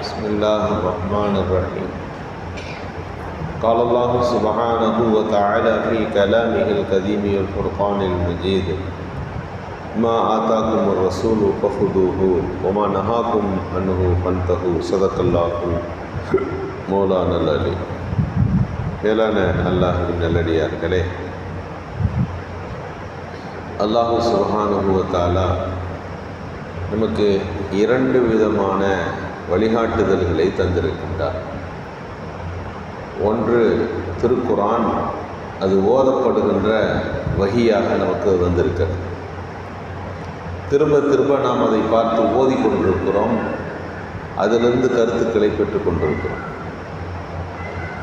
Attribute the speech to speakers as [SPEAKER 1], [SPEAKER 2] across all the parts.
[SPEAKER 1] بسم الله الرحمن الرحيم قال الله سبحانه وتعالى في كلامه القديم الفرقان المجيد ما آتاكم الرسول فخذوه وما نهاكم عنه فانتهوا صدق الله مولانا العلي மேலான அல்லாஹின் நல்லடியார்களே அல்லாஹு சுபஹானுபவத்தாலா நமக்கு இரண்டு விதமான வழிகாட்டுதல்களை தந்திருக்கின்றார். ஒன்று திருக்குரான் அது ஓதப்படுகின்ற வகியாக நமக்கு வந்திருக்கிறது. திரும்ப திரும்ப நாம் அதை பார்த்து ஓதிக்கொண்டிருக்கிறோம் அதிலிருந்து கருத்துக்களை பெற்றுக்கொண்டிருக்கிறோம்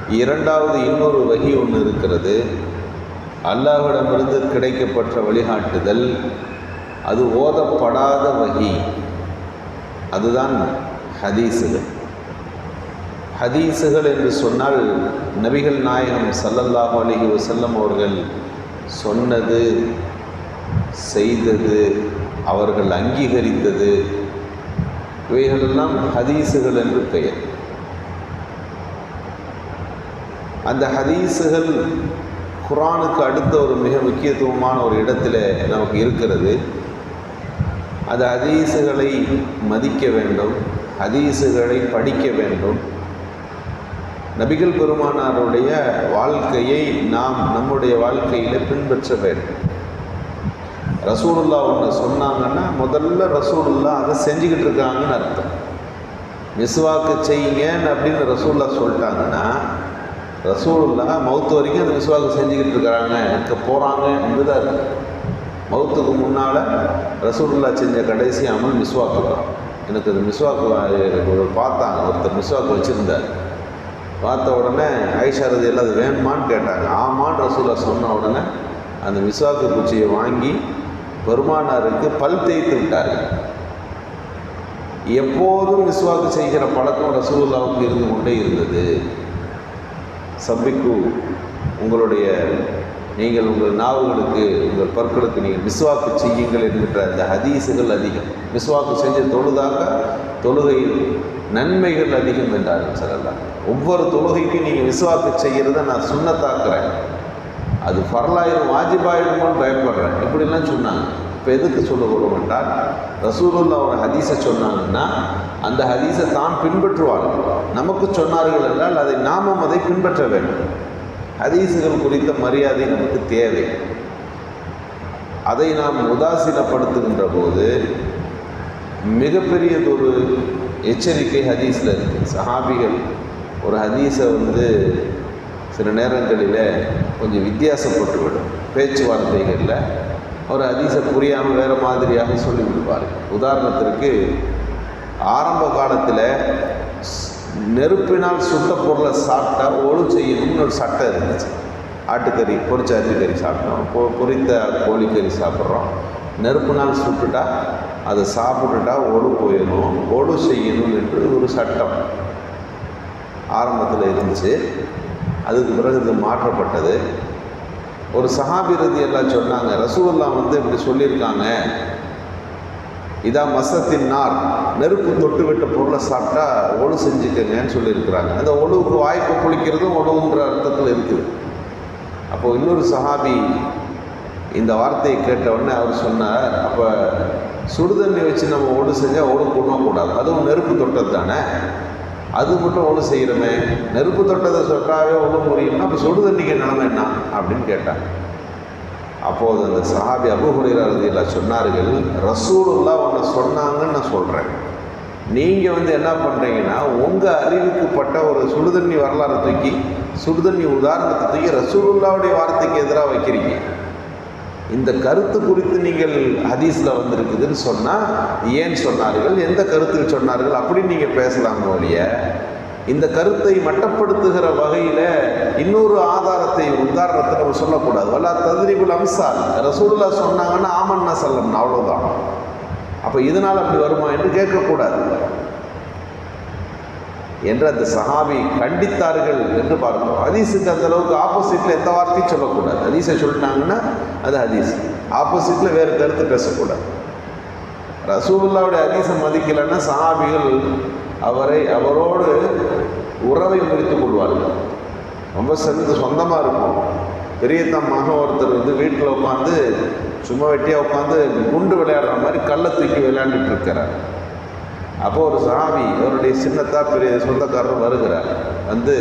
[SPEAKER 1] இரண்டாவது இன்னொரு வகி ஒன்று இருக்கிறது. அல்லாஹ்விடமிருந்து கிடைக்கப்பட்ட வழிகாட்டுதல் அது ஓதப்படாத வகி. அதுதான் ஹதீஸுகள். ஹதீஸுகள் என்று சொன்னால் நபிகள் நாயகம் சல்லல்லாஹு அலைஹி வசல்லம் அவர்கள் சொன்னது செய்தது அவர்கள் அங்கீகரித்தது இவைகளெல்லாம் ஹதீஸுகள் என்று பெயர். அந்த ஹதீஸுகள் குரானுக்கு அடுத்த ஒரு மிக முக்கியத்துவமான ஒரு இடத்துல நமக்கு இருக்கிறது. அந்த ஹதீஸுகளை மதிக்க வேண்டும். ஹதீஸுகளை படிக்க வேண்டும். நபிகள் பெருமானாருடைய வாழ்க்கையை நாம் நம்முடைய வாழ்க்கையில் பின்பற்ற வேண்டும். ரசூலுல்லா ஒன்று சொன்னாங்கன்னா முதல்ல ரசூலுல்லா அதை செஞ்சுக்கிட்டு இருக்காங்கன்னு அர்த்தம். மிஸ்வாக்கு செய்யுங்கன்னு அப்படின்னு ரசூல்லா சொல்லிட்டாங்கன்னா ரசூலுல்லா மௌத்து வரைக்கும் அந்த மிஸ்வாக்கு செஞ்சுக்கிட்டு இருக்கிறாங்க இருக்க போகிறாங்க என்பது அர்த்தம். மௌத்துக்கு முன்னால் ரசூலுல்லா செஞ்ச கடைசி அமல் மிஸ்வாக்கு தான். எனக்கு அது மிஸ்வாக்கு ஒரு பார்த்தாங்க ஒருத்தர் மிஸ்வாக்கு வச்சுருந்தார். பார்த்த உடனே ஐஷா ரதி எல்லாம் அது வேணுமான்னு கேட்டாங்க. ஆமான்னு ரசூலா சொன்ன உடனே அந்த மிஸ்வாக்கு குச்சியை வாங்கி பெருமானாருக்கு பல் தேய்த்து விட்டார்கள். எப்போதும் மிஸ்வாக்கு செய்கிற பழக்கம் ரசூலுல்லாவுக்கு இருந்து கொண்டே இருந்தது. சபிக்கு உங்களுடைய நீங்கள் உங்கள் நாவுகளுக்கு உங்கள் பற்களுக்கு நீங்கள் மிஸ்வாக்கு செய்யுங்கள் என்கின்ற அந்த ஹதீஸுகள் அதிகம். மிஸ்வாக்கு செஞ்ச தொழுதாக தொழுகையில் நன்மைகள் அதிகம் என்றார்கள் சொல்லலாம் ஒவ்வொரு தொழுகைக்கும் நீங்கள் மிஸ்வாக்கு செய்கிறத நான் சுண்ணத்தாக்குறேன். அது ஃபர்லாயிரம் வாஜிபாயிடுமோன்னு பயப்படுறேன். இப்படிலாம் சொன்னாங்க. இப்போ எதுக்கு சொல்ல வரும் என்றால் ரசூலுல்லா ஒரு ஹதீஸை சொன்னாங்கன்னா அந்த ஹதீஸை தான் பின்பற்றுவார்கள். நமக்கு சொன்னார்கள் என்றால் அதை நாமும் அதை பின்பற்ற வேண்டும். ஹதீஸுகள் குறித்த மரியாதை நமக்கு தேவை. அதை நாம் உதாசீனப்படுத்துகின்ற போது மிகப்பெரியதொரு எச்சரிக்கை ஹதீஸில் இருக்குது சஹாபிகள் ஒரு ஹதீஸை வந்து சில நேரங்களில் கொஞ்சம் வித்தியாசப்பட்டுவிடும். பேச்சுவார்த்தைகளில் ஒரு ஹதீஸை புரியாமல் வேறு மாதிரியாக சொல்லி விடுவார் உதாரணத்திற்கு ஆரம்ப காலத்தில் நெருப்பினால் சுட்ட பொருளை சாப்பிட்டா ஒழு செய்யணும்னு ஒரு சட்டம் இருந்துச்சு. ஆட்டுக்கறி பொரிச்ச அரிக்கறி சாப்பிட்டோம். பொ பொரித்த கோழிக்கறி சாப்பிட்றோம். நெருப்புனால் சுட்டுட்டா அதை சாப்பிட்டுட்டா ஒழு போயிடணும். ஒழு செய்யணும் என்று ஒரு சட்டம் ஆரம்பத்தில் இருந்துச்சு. அதுக்கு பிறகு இது மாற்றப்பட்டது. ஒரு சஹாபிரதி எல்லாம் சொன்னாங்க ரசூல்லா வந்து இப்படி சொல்லியிருக்காங்க. இதான் மசத்தின் நார். நெருப்பு தொட்டு விட்ட பொருளை சாப்பிட்டா ஒழு செஞ்சுக்கங்கன்னு சொல்லியிருக்கிறாங்க. அந்த ஒழுவுக்கு வாய்ப்பு குளிக்கிறதும் ஒழுவுன்ற அர்த்தத்தில் இருக்குது. அப்போது இன்னொரு சஹாபி இந்த வார்த்தையை கேட்டவுடனே அவர் சொன்னார் அப்போ சுடுதண்ணி வச்சு நம்ம ஒழு செஞ்சால் ஒழு கூடாது அதுவும் நெருப்பு தொட்டது தானே? அது மட்டும் ஒழு செய்கிறோமே நெருப்பு தொட்டதை சொட்டாவே ஒழு முடியும்னா அப்போ சுடுதண்ணிக்கு நிலமை என்ன? அப்படின்னு கேட்டாங்க. அப்போது அந்த சஹாபி அபுஹுரையில் சொன்னார்கள் ரசூலுல்லா ஒன்று சொன்னாங்கன்னு நான் சொல்கிறேன் நீங்கள் வந்து என்ன பண்ணுறீங்கன்னா உங்கள் அறிவுக்குப்பட்ட ஒரு சுடுதண்ணி வரலாறு தூக்கி சுடுதண்ணி உதாரணத்தை தூக்கி ரசூலுல்லாவுடைய வார்த்தைக்கு எதிராக வைக்கிறீங்க. இந்த கருத்து குறித்து நீங்கள் ஹதீஸில் வந்திருக்குதுன்னு சொன்னால் ஏன் சொன்னார்கள் எந்த கருத்தில் சொன்னார்கள் அப்படின்னு நீங்கள் பேசலாம் ஒழிய இந்த கருத்தை மட்டப்படுத்துகிற வகையில் இன்னொரு ஆதாரத்தை உதாரணத்தை நம்ம சொல்லக்கூடாது. வல்லா ததிரிபுல் அம்சால். ரசூல்லா சொன்னாங்கன்னா ஆமன்னா சொல்லணும் அவ்வளோதான் அப்போ இதனால் அப்படி வருமா என்று கேட்கக்கூடாது. என்று அந்த சஹாபி கண்டித்தார்கள் என்று பார்க்கிறோம். ஹதீஸுக்கு அந்த அளவுக்கு ஆப்போசிட்டில் எந்த வார்த்தையும் சொல்லக்கூடாது. ஹதீஸை சொல்லிட்டாங்கன்னா அது ஹதீஸ். ஆப்போசிட்டில் வேறு கருத்து பேசக்கூடாது. ரசூல்லாவுடைய ஹதீஸை மதிக்கலைன்னா சஹாபிகள் அவரை அவரோடு உறவை முறித்துக் கொள்வார்கள். ரொம்ப சேர்ந்து சொந்தமாக இருக்கும் பெரிய தம் மகன் ஒருத்தர் வந்து வீட்டில் உட்காந்து சும்மா வெட்டியாக உட்காந்து குண்டு விளையாடுற மாதிரி கல்லை தூக்கி விளையாண்டுட்டு இருக்கிறார். அப்போ ஒரு சாமி அவருடைய சின்னத்தா பெரிய சொந்தக்காரர் வருகிறார். வந்து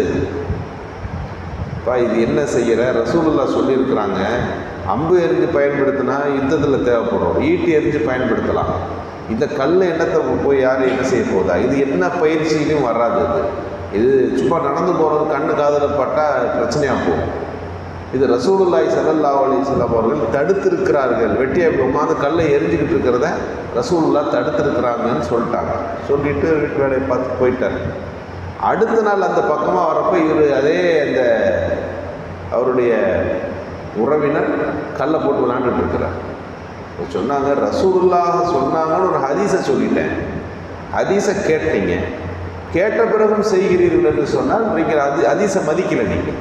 [SPEAKER 1] பா இது என்ன செய்கிற ரசூலுல்லா சொல்லியிருக்கிறாங்க. அம்பு எரிஞ்சு பயன்படுத்தினா யுத்தத்தில் தேவைப்படும் ஈட்டி எரிஞ்சு பயன்படுத்தலாம். இந்த கல் எண்ணத்தை போய் யார் என்ன செய்ய போதா இது என்ன பயிற்சியிலையும் வராது இது இது சும்மா நடந்து போகிறது கண்ணு காதில் பட்டால் பிரச்சனையாக போகும். இது ரசூலுல்லாய் சல்லல்லா அலிஸ்லாம் அவர்கள் தடுத்திருக்கிறார்கள். வெட்டியை உட்காந்து கல்லை எரிஞ்சுக்கிட்டு இருக்கிறத ரசூலுல்லா தடுத்திருக்கிறாங்கன்னு சொல்லிட்டாங்க. சொல்லிட்டு வீட்டு வேலையை பார்த்து போயிட்டார். அடுத்த நாள் அந்த பக்கமாக வரப்போ இவர் அதே அந்த அவருடைய உறவினர் கல்லை போட்டு விளாண்டுட்டு இருக்கிறார். சொன்னாங்க. ரசூல்லாக சொன்னாங்கன்னு ஒரு ஹதீஸை சொல்லிட்டேன். ஹதீஸை கேட்டீங்க. கேட்ட பிறகும் செய்கிறீர்கள் என்று சொன்னால் நீங்கள் அது ஹதீஸை மதிக்கலை நீங்கள்.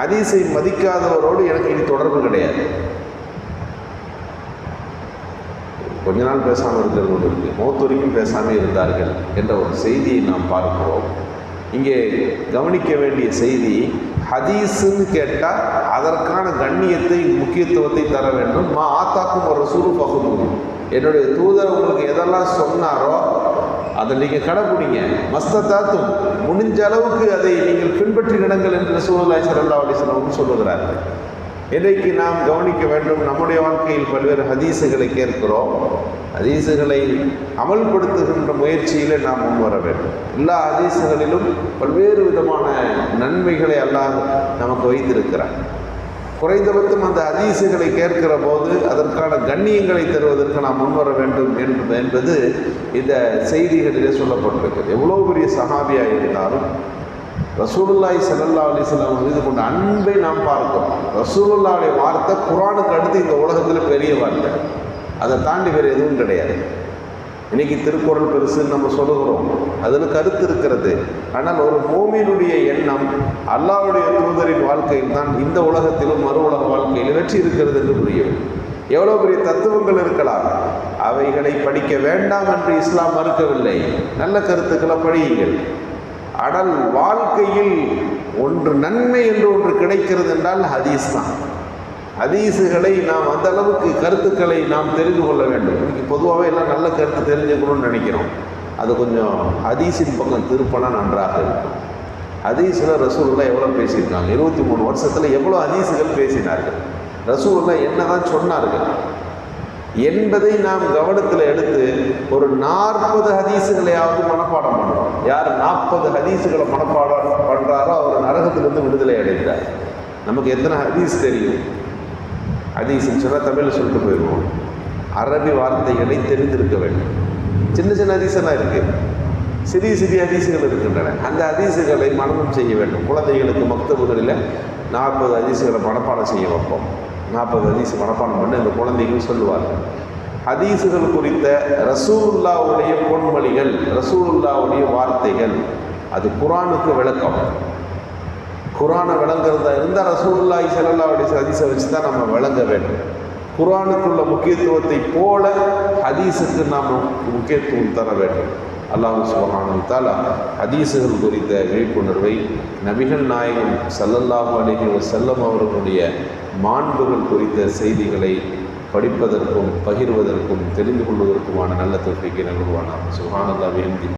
[SPEAKER 1] ஹதீஸை மதிக்காதவரோடு எனக்கு இனி தொடர்பு கிடையாது. கொஞ்ச நாள் பேசாமல் இருக்கிறது ஒன்று இருக்குது மௌத்து வரைக்கும் பேசாமல் இருந்தார்கள் என்ற ஒரு செய்தியை நாம் பார்க்கிறோம். இங்கே கவனிக்க வேண்டிய செய்தி ஹதீஸுன்னு கேட்டால் அதற்கான கண்ணியத்தை முக்கியத்துவத்தை தர வேண்டும். மா ஆத்தாக்கும் ஒரு சுரு பகுதி என்னுடைய தூதர் உங்களுக்கு எதெல்லாம் சொன்னாரோ அதை நீங்கள் கடைப்பிடிங்க. மஸ்தத்தாத்தும் முடிஞ்ச அளவுக்கு அதை நீங்கள் பின்பற்றி நடங்கள் என்று சூழலாய் சரல்லா அலிஸ்லாம் சொல்லுகிறார்கள். இன்றைக்கு நாம் கவனிக்க வேண்டும்? நம்முடைய வாழ்க்கையில் பல்வேறு ஹதீசுகளை கேட்கிறோம். ஹதீசுகளை அமல்படுத்துகின்ற முயற்சியில் நாம் முன்வர வேண்டும். எல்லா ஹதீசுகளிலும் பல்வேறு விதமான நன்மைகளை அல்லாஹ் நமக்கு வைத்திருக்கிறார் குறைந்தபட்சம் அந்த ஹதீசுகளை கேட்கிற போது அதற்கான கண்ணியங்களை தருவதற்கு நாம் முன்வர வேண்டும் என்று என்பது இந்த செய்திகளிலே சொல்லப்பட்டிருக்கிறது. எவ்வளோ பெரிய சகாபியாக இருந்தாலும் ரசூலுல்லாய் சல்லல்லா அலிஸ்லாம் மீது கொண்ட அன்பை நாம் பார்க்கிறோம். ரசூலுல்லாவுடைய வார்த்தை குரானுக்கு அடுத்து இந்த உலகத்தில் பெரிய வார்த்தை. அதை தாண்டி வேறு எதுவும் கிடையாது. இன்னைக்கு திருக்குறள் பெருசுன்னு நம்ம சொல்லுகிறோம். அதில் கருத்து இருக்கிறது. ஆனால் ஒரு மோமினுடைய எண்ணம் அல்லாவுடைய தூதரின் வாழ்க்கையில் தான் இந்த உலகத்திலும் மறு உலக வாழ்க்கையில் வெற்றி இருக்கிறது என்று புரியும் எவ்வளோ பெரிய தத்துவங்கள் இருக்கலாம். அவைகளை படிக்க வேண்டாம் என்று இஸ்லாம் மறுக்கவில்லை. நல்ல கருத்துக்களை படியுங்கள். கடல் வாழ்க்கையில் ஒன்று நன்மை என்று ஒன்று கிடைக்கிறது என்றால் ஹதீஸ் தான். ஹதீஸுகளை நாம் அந்த அளவுக்கு கருத்துக்களை நாம் தெரிந்து கொள்ள வேண்டும். இன்னைக்கு பொதுவாகவே எல்லாம் நல்ல கருத்து தெரிஞ்சுக்கணும்னு நினைக்கிறோம். அது கொஞ்சம் ஹதீஸின் பக்கம் திருப்பினா நன்றாக இருக்கும். ஹதீஸில் ரசூல்லாம் எவ்வளோ பேசியிருக்காங்க? இருபத்தி மூணு வருஷத்தில் எவ்வளோ ஹதீஸுகள் பேசினார்கள்? ரசூல்லாம் என்ன தான் சொன்னார்கள்? என்பதை நாம் கவனத்தில் எடுத்து ஒரு நாற்பது ஹதீஸுகளையாவது மனப்பாடம் பண்ணுறோம் யார் நாற்பது ஹதீஸுகளை மனப்பாடம் பண்ணுறாரோ அவர் நரகத்திலிருந்து விடுதலை அடைந்தார். நமக்கு எத்தனை ஹதீஸ் தெரியும்? ஹதீஸ்ன்னு சொன்னால் தமிழில் சொல்லிட்டு போயிடுவோம். அரபி வார்த்தைகளை தெரிந்திருக்க வேண்டும்? சின்ன சின்ன ஹதீஸெல்லாம் இருக்குது சிறிய சிறிய ஹதீஸுகள் இருக்கின்றன. அந்த ஹதீஸுகளை மனனம் செய்ய வேண்டும். குழந்தைகளுக்கு மக்தபுகளில் நாற்பது அதிசுகளை மனப்பாடம் செய்ய வைப்போம். நாற்பது ஹதீஸ் மனப்பாடம் பண்ணி அந்த குழந்தைகள் சொல்லுவார்கள். ஹதீஸுகள் குறித்த ரசூல்லாவுடைய பொன்மொழிகள் ரசூலுல்லாவுடைய வார்த்தைகள் அது குரானுக்கு விளக்கம். குரானை விளங்குறதா இருந்தால் ரசூலுல்லாஹி செல்லல்லாவுடைய ஹதீஸை வச்சு தான் நம்ம விளங்க வேண்டும். குரானுக்குள்ள முக்கியத்துவத்தை போல ஹதீஸுக்கு நாம் முக்கியத்துவம் தர வேண்டும். அல்லாஹ் சுபஹானு தாலா ஹதீஸுகள் குறித்த விழிப்புணர்வை நபிகள் நாயகம் சல்லல்லாஹு அலைஹி செல்லம் அவர்களுடைய மாண்புகள் குறித்த செய்திகளை படிப்பதற்கும் பகிர்வதற்கும் தெரிந்து கொள்வதற்குமான நல்ல தொகைக்கு நல்குவானார் சுகானந்தா வேண்டி